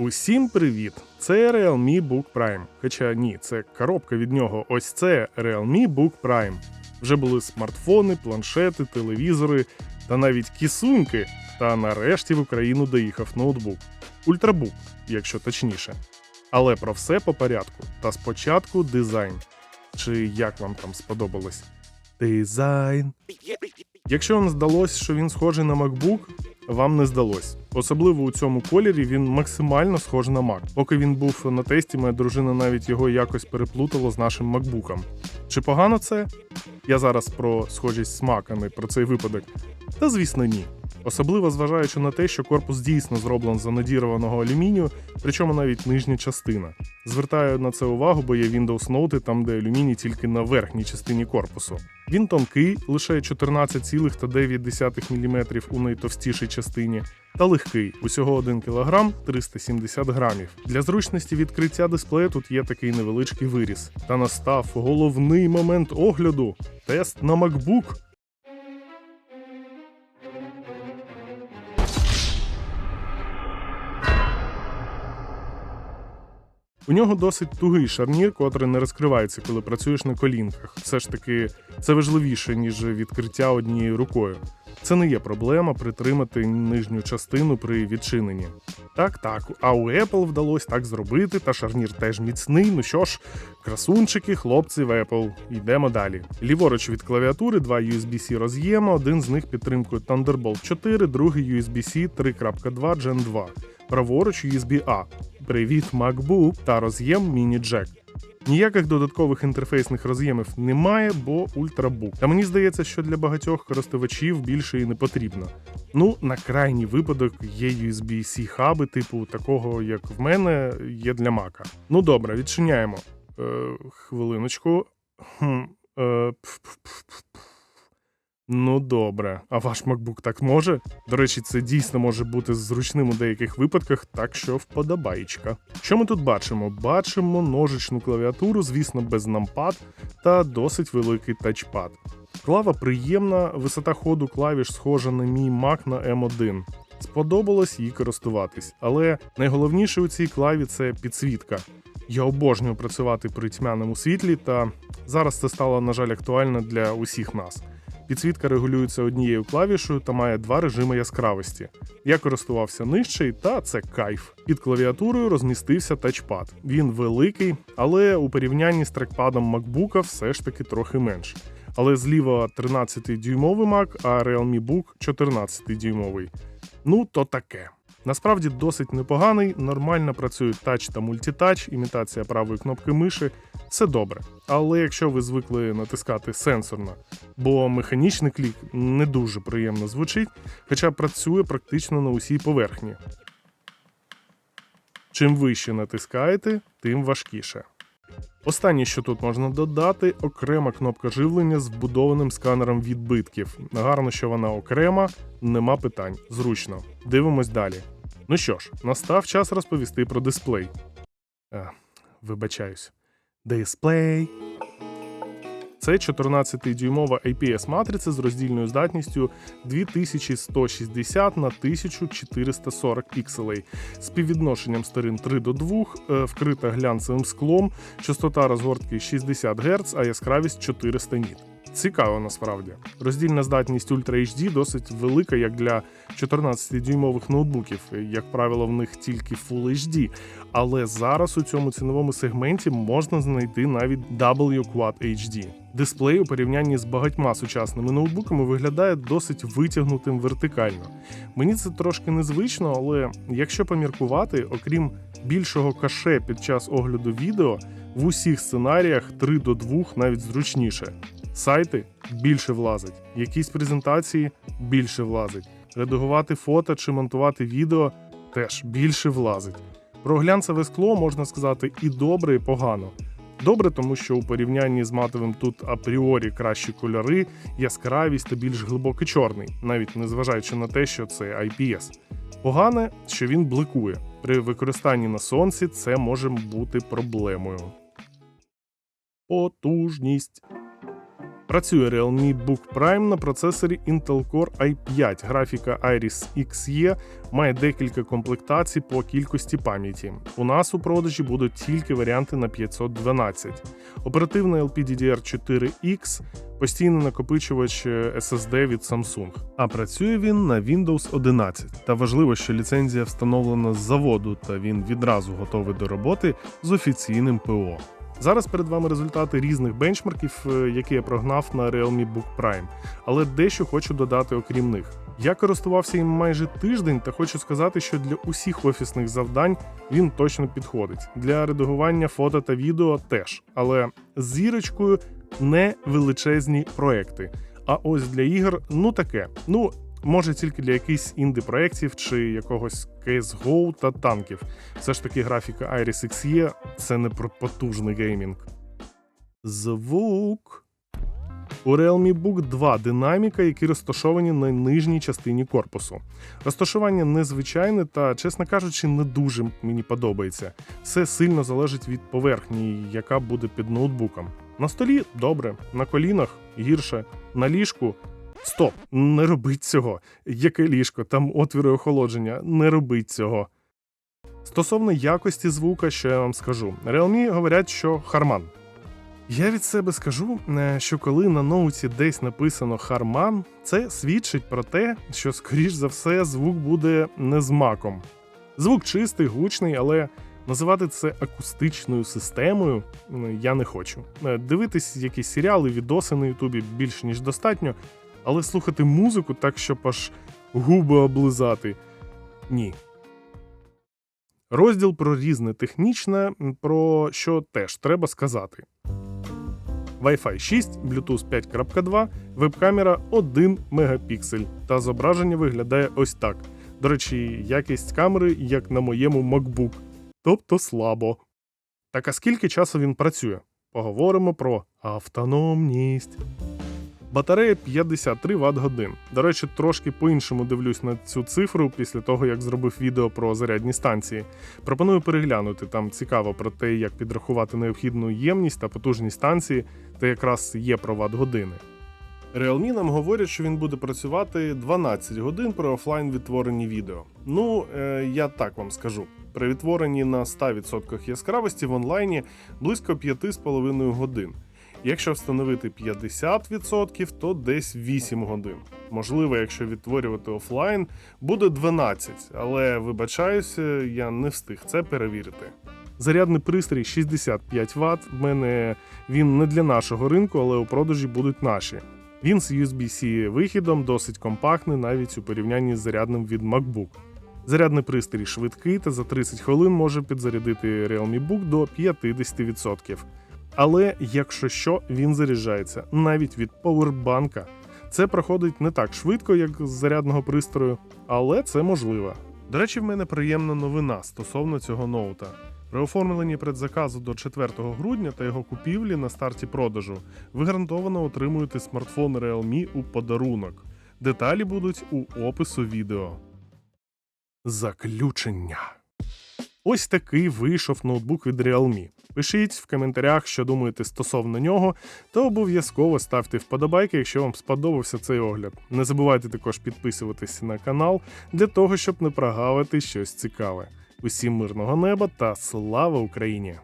Усім привіт! Це Realme Book Prime. Хоча ні, це коробка від нього. Ось це Realme Book Prime. Вже були смартфони, планшети, телевізори та навіть кісуньки. Та нарешті в Україну доїхав ноутбук. Ультрабук, якщо точніше. Але про все по порядку. Та спочатку дизайн. Чи як вам там сподобалось? Дизайн. Якщо вам здалось, що він схожий на MacBook, вам не здалось. Особливо у цьому кольорі він максимально схож на Mac. Поки він був на тесті, моя дружина навіть його якось переплутала з нашим MacBook. Чи погано це? Я зараз про схожість з не про цей випадок. Та звісно, ні. Особливо зважаючи на те, що корпус дійсно зроблений з анодірованого алюмінію, причому навіть нижня частина. Звертаю на це увагу, бо є Windows Note, там де алюміній тільки на верхній частині корпусу. Він тонкий, лише 14,9 мм у найтовстішій частині, та легкий, усього 1 кг 370 грамів. Для зручності відкриття дисплею тут є такий невеличкий виріс. Та настав головний момент огляду тест на MacBook. У нього досить тугий шарнір, котрий не розкривається, коли працюєш на колінках. Все ж таки, це важливіше, ніж відкриття однією рукою. Це не є проблема притримати нижню частину при відчиненні. Так, так, а у Apple вдалося так зробити, та шарнір теж міцний. Ну що ж, красунчики, хлопці в Apple. Йдемо далі. Ліворуч від клавіатури два USB-C роз'єми, один з них підтримкою Thunderbolt 4, другий USB-C 3.2 Gen 2. Праворуч USB-A. Привіт, MacBook та роз'єм Mini Jack. Ніяких додаткових інтерфейсних роз'ємів немає, бо ультрабук. Та мені здається, що для багатьох користувачів більше і не потрібно. Ну, на крайній випадок є USB-C хаби, типу такого, як в мене, є для Мака. Ну добре, відчиняємо. Е, хвилиночку. Хм, е, пф-пф-пф-пф. Ну добре, а ваш MacBook так може? До речі, це дійсно може бути зручним у деяких випадках, так що вподобаєчка. Що ми тут бачимо? Бачимо ножичну клавіатуру, звісно, без нампад та досить великий тачпад. Клава приємна, висота ходу клавіш схожа на мій Mac на M1. Сподобалось їй користуватись, але найголовніше у цій клаві це підсвітка. Я обожнюю працювати при тьмяному світлі, та зараз це стало, на жаль, актуально для усіх нас. Підсвітка регулюється однією клавішою та має два режими яскравості. Я користувався нижчий, та це кайф. Під клавіатурою розмістився тачпад. Він великий, але у порівнянні з трекпадом MacBook все ж таки трохи менш. Але зліва 13-дюймовий Mac, а Realme Book 14-дюймовий. Ну, то таке. Насправді досить непоганий, нормально працюють тач та мультитач, імітація правої кнопки миші, все добре. Але якщо ви звикли натискати сенсорно, бо механічний клік не дуже приємно звучить, хоча працює практично на усій поверхні. Чим вище натискаєте, тим важкіше. Останнє, що тут можна додати, окрема кнопка живлення з вбудованим сканером відбитків. Гарно, що вона окрема, нема питань, зручно. Дивимось далі. Ну що ж, настав час розповісти про дисплей. А, вибачаюсь. Дисплей. Це 14-дюймова IPS-матриця з роздільною здатністю 2160 на 1440 пікселей, співвідношенням сторін 3 до 2, е, вкрита глянцевим склом, частота розгортки 60 Гц, а яскравість 400 ніт. Цікаво насправді. Роздільна здатність Ultra HD досить велика, як для 14-дюймових ноутбуків. Як правило, в них тільки Full HD. Але зараз у цьому ціновому сегменті можна знайти навіть W Quad HD. Дисплей у порівнянні з багатьма сучасними ноутбуками виглядає досить витягнутим вертикально. Мені це трошки незвично, але якщо поміркувати, окрім більшого каше під час огляду відео, в усіх сценаріях 3 до 2 навіть зручніше. Сайти більше влазить, якісь презентації більше влазить. Редагувати фото чи монтувати відео теж більше влазить. Про глянцеве скло можна сказати і добре, і погано. Добре, тому що у порівнянні з матовим тут апріорі кращі кольори, яскравість та більш глибокий чорний, навіть незважаючи на те, що це IPS. Погане, що він бликує. При використанні на сонці це може бути проблемою. Потужність. Працює Realme Book Prime на процесорі Intel Core i5. Графіка Iris Xe має декілька комплектацій по кількості пам'яті. У нас у продажі будуть тільки варіанти на 512. Оперативна LPDDR4X, постійний накопичувач е, SSD від Samsung. А працює він на Windows 11. Та важливо, що ліцензія встановлена з заводу, та він відразу готовий до роботи з офіційним ПО. Зараз перед вами результати різних бенчмарків, е, які я прогнав на Realme Book Prime, але дещо хочу додати окрім них. Я користувався їм майже тиждень та хочу сказати, що для усіх офісних завдань він точно підходить. Для редагування фото та відео теж, але з зірочкою не величезні проекти. А ось для ігор, ну таке. Ну, може тільки для якихось інді-проєктів чи якогось CSGO та танків. Все ж таки графіка Iris Xe – це не про потужний геймінг. Звук. У Realme Book 2 динаміка, які розташовані на нижній частині корпусу. Розташування незвичайне та, чесно кажучи, не дуже мені подобається. Все сильно залежить від поверхні, яка буде під ноутбуком. На столі добре, на колінах гірше, на ліжку. Стоп, не робіть цього. Яке ліжко, там отвіри охолодження, не робіть цього. Стосовно якості звука, що я вам скажу, Realme говорять, що Harman. Я від себе скажу, е, що коли на ноуті десь написано Harman, це свідчить про те, що, скоріш за все, звук буде не з маком. Звук чистий, гучний, але називати це акустичною системою я не хочу. Е, Дивитись якісь серіали, відоси на Ютубі більш ніж достатньо, але слухати музику так, щоб аж губи облизати. Ні. Розділ про різне технічне, про що теж треба сказати. Wi-Fi 6, Bluetooth 5.2, веб-камера 1 мегапіксель, та зображення виглядає ось так. До речі, якість камери, як на моєму MacBook. Тобто слабо. Так а скільки часу він працює? Поговоримо про автономність. Батарея 53 Вт годин. До речі, трошки по-іншому дивлюсь на цю цифру після того, як зробив відео про зарядні станції. Пропоную переглянути там цікаво про те, як підрахувати необхідну ємність та потужність станції, та якраз є про ват години. Realme нам говорять, що він буде працювати 12 годин при офлайн відтворенні відео. Ну, е, я так вам скажу. При відтворенні на 100% яскравості в онлайні близько 5,5 годин. Якщо встановити 50%, то десь 8 годин. Можливо, якщо відтворювати офлайн, буде 12, але вибачаюся, я не встиг це перевірити. Зарядний пристрій 65 Вт. В мене він не для нашого ринку, але у продажі будуть наші. Він з USB-C вихідом досить компактний навіть у порівнянні з зарядним від MacBook. Зарядний пристрій швидкий та за 30 хвилин може підзарядити Realme Book до 50%. Але якщо що, він заряджається навіть від повербанка. Це проходить не так швидко, як з зарядного пристрою, але це можливо. До речі, в мене приємна новина стосовно цього ноута. При оформленні предзаказу до 4 грудня та його купівлі на старті продажу ви гарантовано отримуєте смартфон Realme у подарунок. Деталі будуть у опису відео. Заключення. Ось такий вийшов ноутбук від Realme. Пишіть в коментарях, що думаєте стосовно нього, та обов'язково ставте вподобайки, якщо вам сподобався цей огляд. Не забувайте також підписуватися на канал для того, щоб не прогавити щось цікаве. Усім мирного неба та слава Україні!